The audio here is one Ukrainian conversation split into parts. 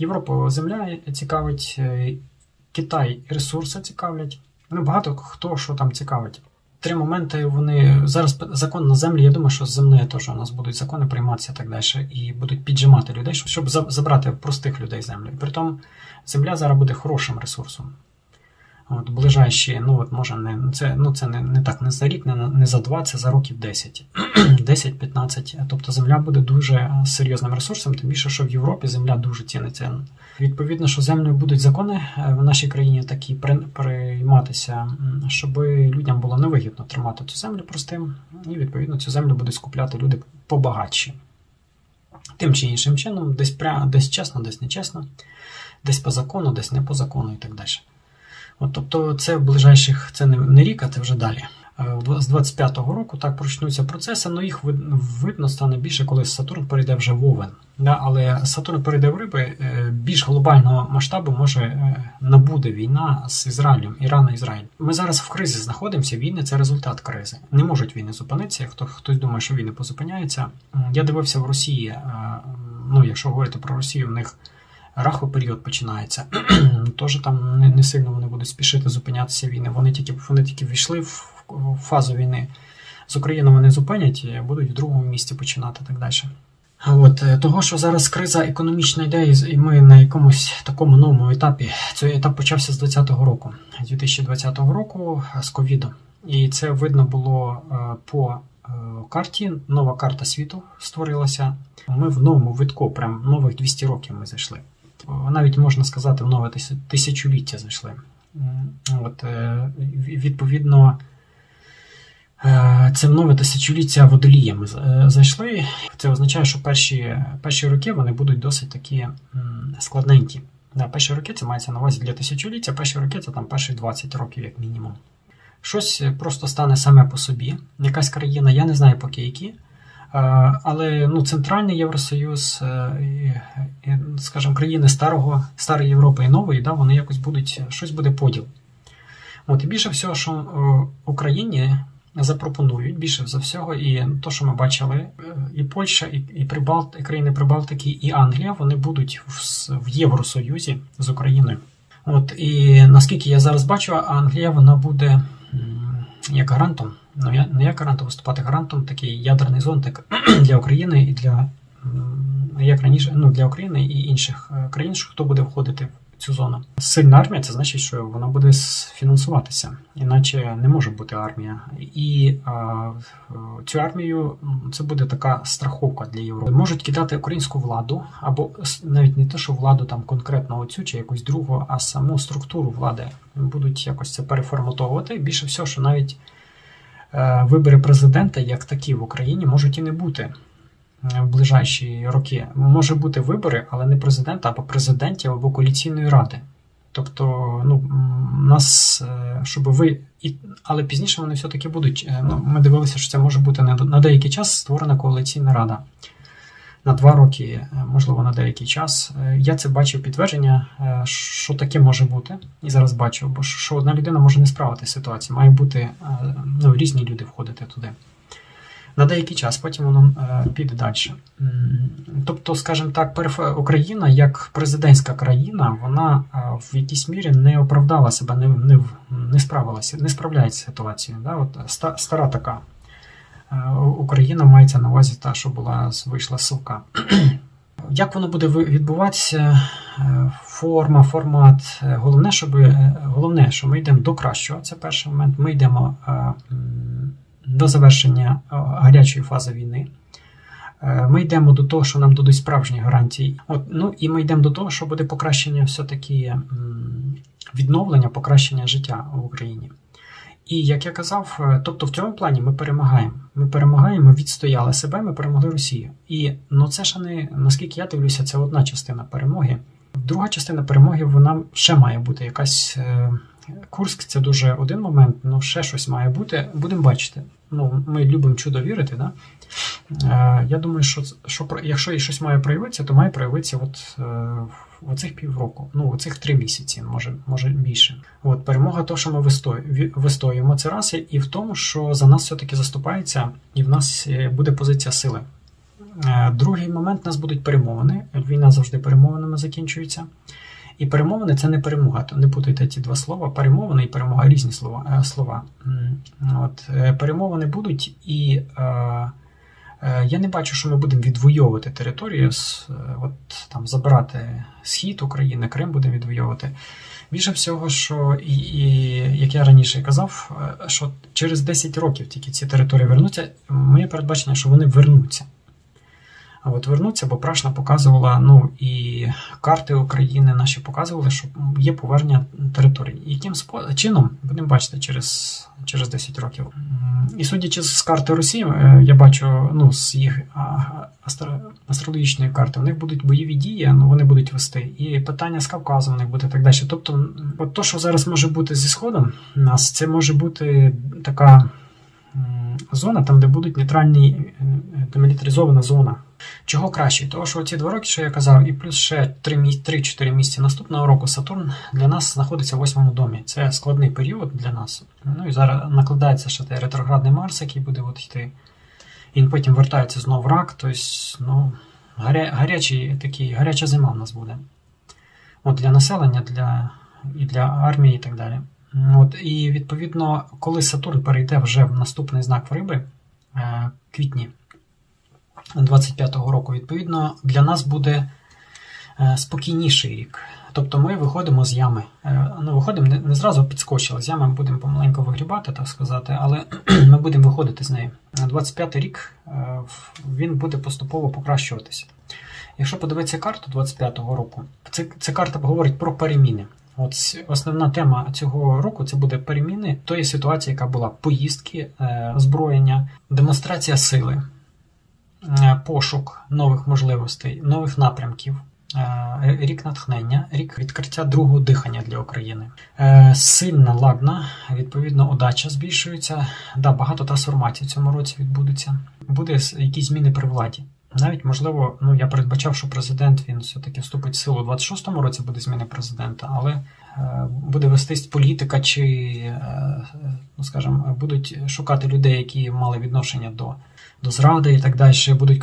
Європу земля цікавить, е, Китай ресурси цікавлять. Ну, багато хто що там цікавить. Три моменти вони зараз закон на землі. Я думаю, що з землею теж у нас будуть закони прийматися так далі, і будуть піджимати людей, щоб- щоб забрати простих людей землю. І притом земля зараз буде хорошим ресурсом. От, ближайші, ну от може не це, ну це не, не так, не за рік, не, не за два, це за років 10. 10-15. Тобто земля буде дуже серйозним ресурсом, тим більше, що в Європі земля дуже ціниться. Відповідно, що землею будуть закони е, в нашій країні такі при- прийматися, щоб людям було невигідно тримати цю землю простим, і відповідно цю землю будуть скупляти люди побагатші. Тим чи іншим чином, десь пря, десь чесно, десь нечесно, десь по закону, десь не по закону і так далі. От, тобто, це в ближайших, це не, рік, а це вже далі. Е, З 25-го року так почнуться процеси, але їх видно стане більше, коли Сатурн перейде вже в Овен. Але Сатурн перейде в риби, е, більш глобального масштабу може е, набуде війна з Ізраїлем, Іран Ізраїль. Ми зараз в кризі знаходимося. Війни це результат кризи. Не можуть війни зупинитися. Хто хтось думає, що війни позупиняються. Я дивився в Росії. Ну, якщо говорити про Росію, в них раховий період починається. Тож там не, не сильно вони будуть спішити зупинятися війни. Вони тільки вони тільки ввійшли в, фазу війни. З Україною вони зупинять будуть в другому місці починати так далі. От е, того, що зараз криза економічна йде, і ми на якомусь такому новому етапі. Цей етап почався з 2020 року, з 2020 року е, з ковідом. І це видно було е, по карті. Нова карта світу створилася. Ми в новому витку, прям нових 200 років ми зайшли. Навіть можна сказати, в нове тисячоліття зайшли. От, е, відповідно, е, це нове тисячоліття водолія ми з- е, зайшли. Це означає, що перші, перші роки вони будуть досить такі складненькі. Перші роки це мається на увазі для тисячоліття, перші роки це там перші 20 років, як мінімум. Щось просто стане саме по собі. Якась країна, я не знаю поки які. Але ну, Центральний Євросоюз, е, скажімо, країни старого, старої Європи і нової, да, вони якось будуть, щось буде поділ. От, і більше всього, що Україні запропонують, більше за всього, і то, що ми бачили, е, і Польща, і, і, Прибалт, і країни Прибалтики, і Англія, вони будуть в, в Євросоюзі з Україною. От, і наскільки я зараз бачу, Англія вона буде як гарантом, ну я не як гарантом виступати гарантом, такий ядерний зонтик для України і для як раніше, ну для України і інших е, країн, хто буде входити в цю зону. Сильна армія, це значить, що вона буде фінансуватися, іначе не може бути армія. І а, цю армію це буде така страховка для Європи. Можуть кидати українську владу, або навіть не те, що владу там конкретно оцю чи якусь другу, а саму структуру влади будуть якось це переформатовувати. Більше всього, що навіть вибори президента як такі в Україні можуть і не бути е, в ближайші роки. Може бути вибори, але не президента, або президентів, або коаліційної ради. Тобто, ну, нас, е, щоб ви. І, але пізніше вони все-таки будуть. е, Ну, ми дивилися, що це може бути на деякий час створена коаліційна рада. На два роки, е, можливо, на деякий час. Е, Я це бачив підтвердження, е, що таке може бути. І зараз бачу, бо що одна людина може не справитися з ситуацією. Має бути ну, різні люди входити туди. На деякий час, потім воно піде далі. Тобто, скажімо так, Україна як президентська країна, вона в якійсь мірі не оправдала себе, не, не, не справилася, не справляється з ситуацією. Да? От, стара така Україна мається на увазі та, що була вийшла з совка. Як воно буде відбуватися? Е, Форма, формат. Е, Головне, щоб е, головне, що ми йдемо до кращого. Це перший момент. Ми йдемо е, до завершення е, гарячої фази війни. Е, Ми йдемо до того, що нам дадуть справжні гарантії. От, ну і ми йдемо до того, що буде покращення все-таки відновлення, покращення життя в Україні. І як я казав, е, тобто в цьому плані ми перемагаємо. Ми перемагаємо, відстояли себе, ми перемогли Росію. І ну це ж не наскільки я дивлюся, це одна частина перемоги. Друга частина перемоги вона ще має бути якась. е, Курськ це дуже один момент, ну ще щось має бути. Будемо бачити. Ну, ми любимо чудо вірити, да? Е, я думаю, що, що якщо і щось має проявитися, то має проявитися от, е, в оцих півроку, ну, оцих три місяці, може, може більше. От перемога, то, що ми вистою, вистоюємо, це раз, і в тому, що за нас все-таки заступається, і в нас е, буде позиція сили. Другий момент нас будуть перемовини. Війна завжди перемовинами закінчується. І перемовини це не перемога. То не путайте ці два слова. Перемовини і перемога різні слова. слова. От, перемовини будуть, і я не бачу, що ми будемо відвоювати територію, е, от, там, забирати схід України, Крим будемо відвоювати. Більше всього, що і, і як я раніше казав, е, що через 10 років тільки ці території вернуться. Моє передбачення, що вони вернуться. От вернуться, бо Прашна показувала, ну і карти України наші показували, що є повернення територій. Яким чином будемо бачити через, через 10 років. І судячи з карти Росії, е, я бачу ну, з їх астрологічної карти, у них будуть бойові дії, ну вони будуть вести. І питання з Кавказом у них буде так далі. Тобто, от то, що зараз може бути зі Сходом, нас це може бути така зона, там, де будуть нейтральні е, демілітаризована зона. Чого краще? Того, що ці два роки, що я казав, і плюс ще 3-4 місяці наступного року Сатурн для нас знаходиться в восьмому домі. Це складний період для нас. Ну і зараз накладається ще той ретроградний Марс, який буде от йти. І потім вертається знову в рак. Тобто, ну, гаря, гарячий, такий, гаряча зима в нас буде. От для населення, для, і для армії, і так далі. От, і відповідно, коли Сатурн перейде вже в наступний знак в риби, е, квітні 25-го року, відповідно, для нас буде е, спокійніший рік. Тобто ми виходимо з ями. Е, Ну, виходимо не, не зразу підскочили. З ями ми будемо помаленьку вигрібати, так сказати, але ми будемо виходити з неї. 25-й рік він буде поступово покращуватися. Якщо подивитися карту 25-го року, це, це карта говорить про переміни. От основна тема цього року це буде переміни тої ситуації, яка була поїздки, е, озброєння, демонстрація сили, е, пошук нових можливостей, нових напрямків. е, Рік натхнення, рік відкриття другого дихання для України. Сильна ладна, відповідно, удача збільшується. Да, багато трансформацій в цьому році відбудеться. Буде якісь зміни при владі. Навіть можливо, ну я передбачав, що президент він все-таки вступить в силу у 26-му році, буде зміни президента, але е, буде вестись політика, чи, е, ну скажімо, будуть шукати людей, які мали відношення до, до зради і так далі, будуть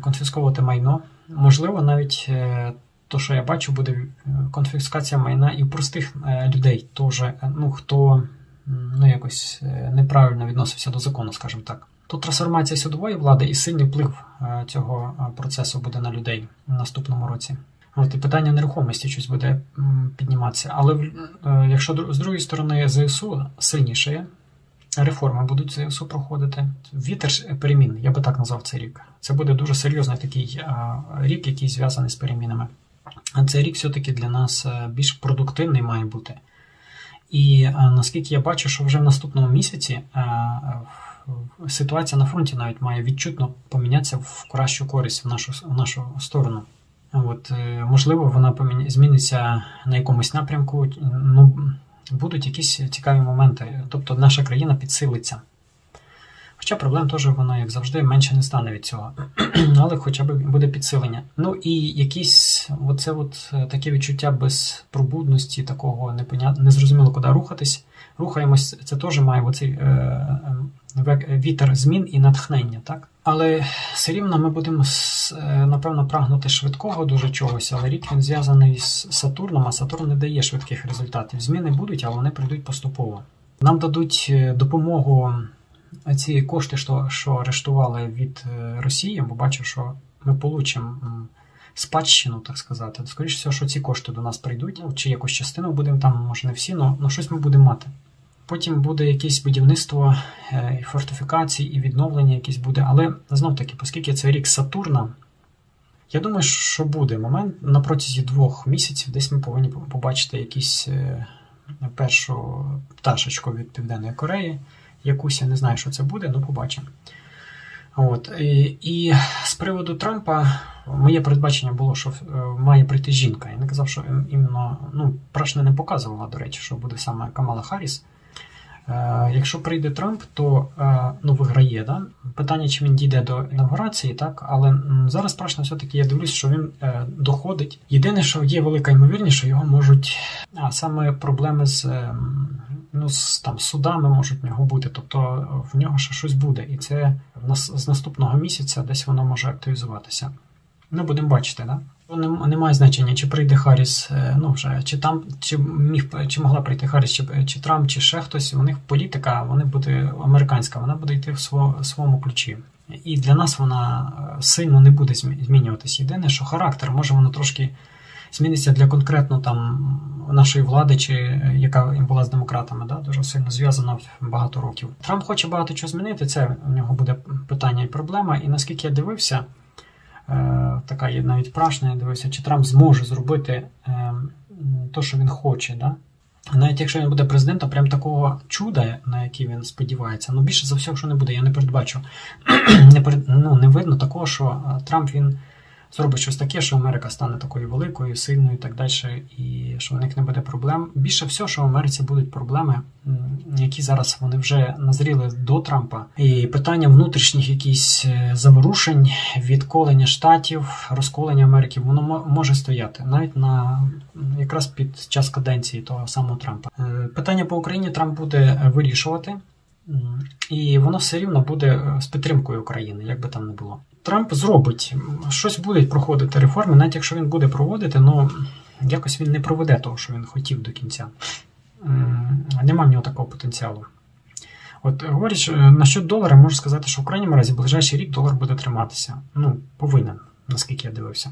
конфісковувати майно. Можливо, навіть е, то, що я бачу, буде конфіскація майна і простих людей, теж, е, ну хто ну, якось неправильно відносився до закону, скажімо так. Тут трансформація судової влади і сильний вплив е, цього е, процесу буде на людей в наступному році. От і питання нерухомості щось буде підніматися. Але е, якщо з другої сторони ЗСУ сильніше, реформи будуть ЗСУ проходити. Вітер перемін, я би так назвав цей рік. Це буде дуже серйозний такий рік, який зв'язаний з перемінами. А цей рік все-таки для нас більш продуктивний має бути. І наскільки я бачу, що вже в наступному місяці ситуація на фронті навіть має відчутно помінятися в кращу користь в нашу, в нашу сторону. От, е, можливо, вона зміниться на якомусь напрямку. Ну, будуть якісь цікаві моменти. Тобто наша країна підсилиться. Хоча проблем теж воно, як завжди, менше не стане від цього. Але хоча б буде підсилення. Ну і якісь оце от е, таке відчуття безпробудності, такого непоня... незрозуміло, куди рухатись. Рухаємось, це теж має оцей е, е, век- вітер змін і натхнення, так? Але все рівно ми будемо е, напевно прагнути швидкого дуже чогось, але рік він зв'язаний з Сатурном, а Сатурн не дає швидких результатів. Зміни будуть, але вони прийдуть поступово. Нам дадуть е, допомогу ці кошти, що, що арештували від е, Росії, бо бачу, що ми получимо спадщину, так сказати. Скоріше всього, що ці кошти до нас прийдуть, ну, чи якусь частину будемо там, може не всі, але щось ми будемо мати. Потім буде якесь будівництво е, фортифікацій, і відновлення якесь буде. Але знов таки, оскільки це рік Сатурна, я думаю, що буде момент на протязі двох місяців, десь ми повинні побачити якісь е, першу пташечку від Південної Кореї. Якусь я не знаю, що це буде, ну побачимо. От. І, і з приводу Трампа, моє передбачення було, що е, має прийти жінка. Я не казав, що іменно, ну, Прашна не показувала, до речі, що буде саме Камала Харріс. Е, якщо прийде Трамп, то е, ну, виграє. Да? Питання, чи він дійде до інаугурації, так? але зараз Прашна все-таки я дивлюсь, що він е, доходить. Єдине, що є велика ймовірність, що його можуть. А саме проблеми з Ну, з там судами можуть в нього бути, тобто в нього ще щось буде. І це з наступного місяця десь воно може активізуватися. Ну, будемо бачити, да? Не, немає значення, чи прийде Харріс, е, ну вже чи там, чи міг чи могла прийти Харріс, чи, чи Трамп, чи ще хтось. У них політика, вони буде американська, вона буде йти в сво, своєму ключі. І для нас вона е, сильно не буде змі- змінюватися. Єдине, що характер може воно трошки зміниться для конкретно там нашої влади, чи е, яка була з демократами, да, дуже сильно зв'язана багато років. Трамп хоче багато чого змінити. Це у нього буде питання і проблема. І наскільки я дивився, така є навіть прашна, я дивився, чи Трамп зможе зробити е, те, що він хоче. Да? Навіть якщо він буде президентом, прям такого чуда, на яке він сподівається, ну більше за все, що не буде, я не передбачу. не, перед, ну, не видно такого, що е, Трамп він зробить щось таке, що Америка стане такою великою, сильною і так далі, і що в них не буде проблем. Більше всього, що в Америці будуть проблеми, які зараз вони вже назріли до Трампа. І питання внутрішніх якісь е, заворушень, відколення штатів, розколення Америки, воно може стояти навіть на якраз під час каденції того самого Трампа. Е, Питання по Україні Трамп буде вирішувати. І воно все рівно буде е, з підтримкою України, як би там не було. Трамп зробить, щось будуть проходити реформи, навіть якщо він буде проводити, ну якось він не проведе того, що він хотів до кінця. Нема в нього такого потенціалу. От говорячи е, насчет долара, можу сказати, що в крайньому разі ближайший рік долар буде триматися. Ну, повинен, наскільки я дивився.